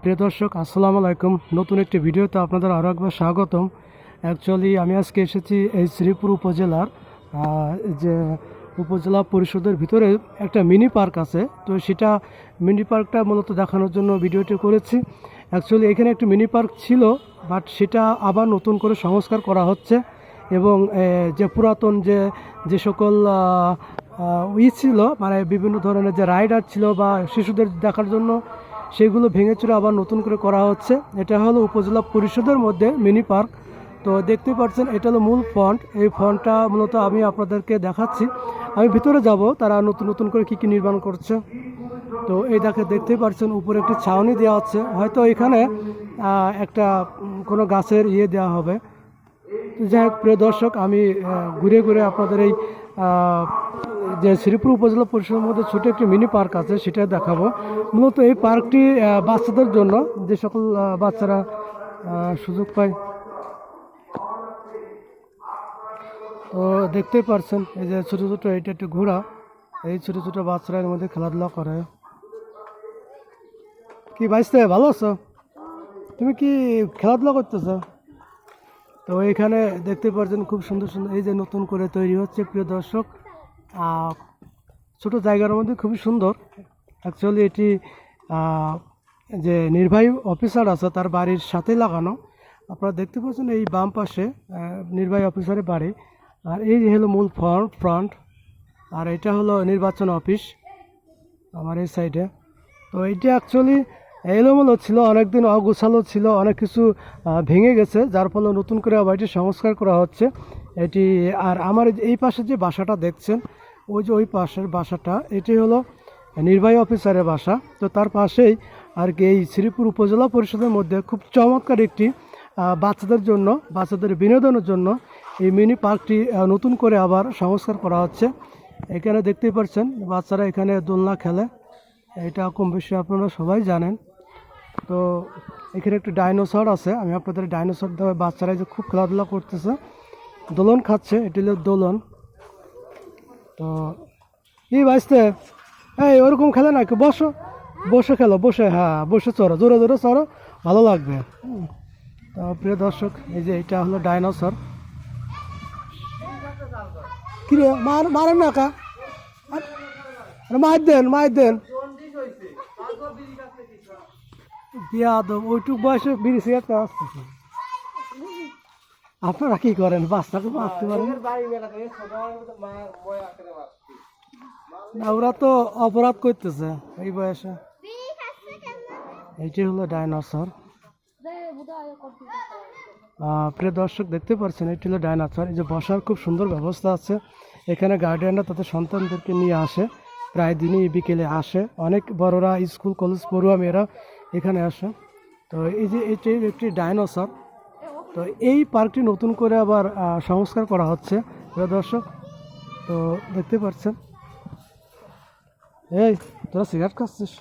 প্রিয় দর্শক, আসসালামু আলাইকুম। নতুন একটি ভিডিওতে আপনাদের আরও একবার স্বাগতম। অ্যাকচুয়ালি আমি আজকে এসেছি এই শ্রীপুর উপজেলার যে উপজেলা পরিষদের ভিতরে একটা মিনি পার্ক আছে। তো সেটা মিনি পার্কটা মূলত দেখানোর জন্য ভিডিওটি করেছি। অ্যাকচুয়ালি এখানে একটি মিনি পার্ক ছিল বাট সেটা আবার নতুন করে সংস্কার করা হচ্ছে। এবং যে পুরাতন যে যে সকল ই ছিল মানে বিভিন্ন ধরনের যে রাইডার ছিল বা শিশুদের দেখার জন্য সেগুলো ভেঙে চুরে আবার নতুন করে করা হচ্ছে। এটা হলো উপজেলা পরিষদের মধ্যে মিনি পার্ক। তো দেখতে পাচ্ছেন, এটা হলো মূল ফন্ট। এই ফন্টটা মূলত আমি আপনাদেরকে দেখাচ্ছি। আমি ভিতরে যাব, তারা নতুন নতুন করে কি কি নির্মাণ করছে। তো এই দেখে দেখতেই পাচ্ছেন, উপরে একটি ছাউনি দেওয়া হচ্ছে হয়তো এখানে একটা কোনো গাছের ইয়ে দেওয়া হবে। যাই হোক, প্রিয় দর্শক, আমি ঘুরে ঘুরে আপনাদের এই যে শ্রীপুর উপজেলা পরিষদের মধ্যে ছোটো একটি মিনি পার্ক আছে সেটা দেখাবো। মূলত এই পার্কটি বাচ্চাদের জন্য, যে সকল বাচ্চারা সুযোগ পায়। তো দেখতেই পারছেন, এই যে ছোটো ছোটো, এটা একটি ঘোড়া। এই ছোটো ছোটো বাচ্চারা এর মধ্যে খেলাধুলা করে। কি বাইসতে ভালো আছো? তুমি কি খেলাধুলা করতেছো? তো এখানে দেখতে পাচ্ছেন খুব সুন্দর সুন্দর এই যে নতুন করে তৈরি হচ্ছে, প্রিয় দর্শক। ছোট জায়গার মধ্যে খুবই সুন্দর। অ্যাকচুয়ালি এটি যে নির্বাহী অফিসার আছে, তার বাড়ির সাথে লাগানো। আপনারা দেখতে পাচ্ছেন এই বাম পাশে নির্বাহী অফিসারের বাড়ি। আর এই হলো মূল ফ্রন্ট ফ্রন্ট। আর এটা হলো নির্বাচন অফিস, আমার এই সাইডে তো এইটা অ্যাকচুয়ালি এলোমেলো ছিল, অনেকদিন অগোছালো ছিল, অনেক কিছু ভেঙে গেছে, যার ফলে নতুন করে আবার এটি সংস্কার করা হচ্ছে। এটি, আর আমার এই পাশে যে বাসাটা দেখছেন, ওই যে ওই পাশের বাসাটা, এটি হলো নির্বাহী অফিসারের বাসা। তো তার পাশেই আর কি এই শ্রীপুর উপজেলা পরিষদের মধ্যে খুব চমৎকার একটি বাচ্চাদের জন্য, বাচ্চাদের বিনোদনের জন্য এই মিনি পার্কটি নতুন করে আবার সংস্কার করা হচ্ছে। এখানে দেখতেই পাচ্ছেন বাচ্চারা এখানে দোলনা খেলে। এটা কম বেশি আপনারা সবাই জানেন। তো এখানে একটি ডাইনোসর আছে। আমি আপনাদের ডাইনোসর দেওয়া বাচ্চারা যে খুব খেলাধুলা করতেছে। দোলন খাচ্ছে, এটি হলো দোলন। তো ই বাঁচতে এই, ওরকম খেলে না কি বসো, বসে খেলো, বসে হ্যাঁ বসে চড়ো, জোরে জোরে চড়ো, ভালো লাগবে। তো প্রিয় দর্শক, এই যে এটা হলো ডাইনোসর। কিরে মার, মারেন না কা? মার দেন মার দেন। বিয়া তো ওইটুক বয়সে বিড়ি সিগারেট আসতেছে আপনারা কি করেন? বাচ্চাকে বাঁচতে পারেন। না ওরা তো অপরাধ করতেছে এই বয়সে। এইটি হলো ডাইনোসর। প্রিয় দর্শক দেখতে পাচ্ছেন এটি হলো ডাইনোসর। এই যে বসার খুব সুন্দর ব্যবস্থা আছে। এখানে গার্ডিয়ানরা তাদের সন্তানদেরকে নিয়ে আসে। প্রায় দিনই বিকেলে আসে। অনেক বড়রা স্কুল কলেজ পড়ুয়া মেয়েরা এখানে আসে। তো এই যে এটি একটি ডাইনোসর। তো এই পার্কটি নতুন করে আবার সংস্কার করা হচ্ছে। দর্শক তো দেখতে পাচ্ছেন। এই তোরা সিগারেট খাচ্ছিস?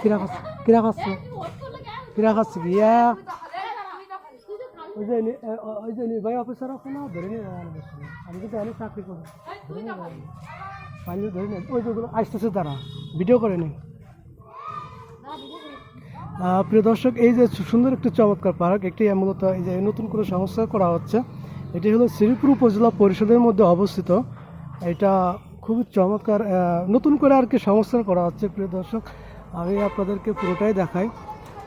কিরা খাচ্ছ কিরা খাচ্ছ কিরা খাচ্ছি কি? ওই যে ওই যে নির্বাহী অফিসার আছে ধরে নিয়ে আমি কিন্তু অনেক চাকরি করি লাগবে। ধরে নিয়ে ওই যেগুলো আসতেছে তারা। ভিডিও করে নি। আহ, প্রিয় দর্শক, এই যে সুন্দর একটি চমৎকার পার্ক, একটি মূলত এই যে নতুন করে সংস্কার করা হচ্ছে, এটি হলো শ্রীপুর উপজেলা পরিষদের মধ্যে অবস্থিত। এটা খুবই চমৎকার নতুন করে আর কি সংস্কার করা হচ্ছে, প্রিয় দর্শক, আমি আপনাদেরকে পুরোটাই দেখাই।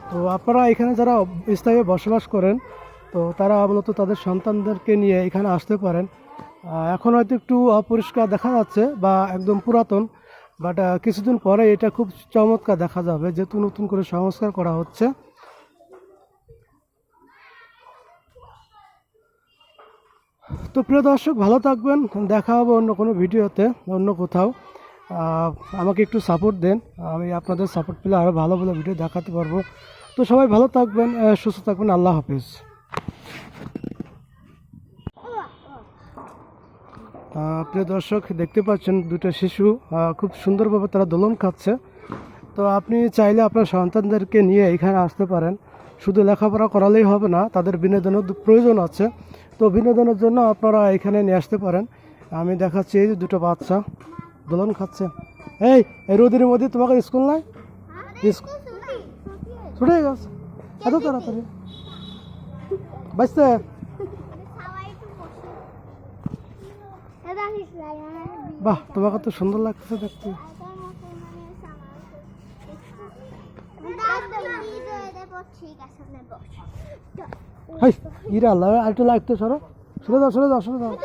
তো আপনারা এখানে যারা স্থায়ী বসবাস করেন, তো তারা মূলত তাদের সন্তানদেরকে নিয়ে এখানে আসতে পারেন। এখন হয়তো একটু অপরিষ্কার দেখা যাচ্ছে বা একদম পুরাতন বাট কিছুদিন পরে এটা খুব চমৎকার দেখা যাবে, যেহেতু নতুন করে সংস্কার করা হচ্ছে। তো প্রিয় দর্শক, ভালো থাকবেন, দেখা হবে অন্য কোনো ভিডিওতে, অন্য কোথাও। আমাকে একটু সাপোর্ট দেন, আমি আপনাদের সাপোর্ট পেলে আরও ভালো ভালো ভিডিও দেখাতে পারব। তো সবাই ভালো থাকবেন সুস্থ থাকবেন, আল্লাহ হাফিজ। প্রিয় দর্শক দেখতে পাচ্ছেন দুটো শিশু খুব সুন্দরভাবে তারা দোলন খাচ্ছে। তো আপনি চাইলে আপনার সন্তানদেরকে নিয়ে এখানে আসতে পারেন। শুধু লেখাপড়া করালেই হবে না তাদের বিনোদনের প্রয়োজন আছে। তো বিনোদনের জন্য আপনারা এখানে নিয়ে আসতে পারেন। আমি দেখাচ্ছি এই যে দুটো বাচ্চা দোলন খাচ্ছে। এই এই রোদের মধ্যে তোমাকে স্কুল নাই? স্কুল ছুটে। গেছে। এত তাড়াতাড়ি? বাঁচতে বাহ, তোমাকে তো সুন্দর লাগছে দেখতে। আল্লাহ আর একটু লাগতো, সরো। সরে যাও সরে যাও, সরে বস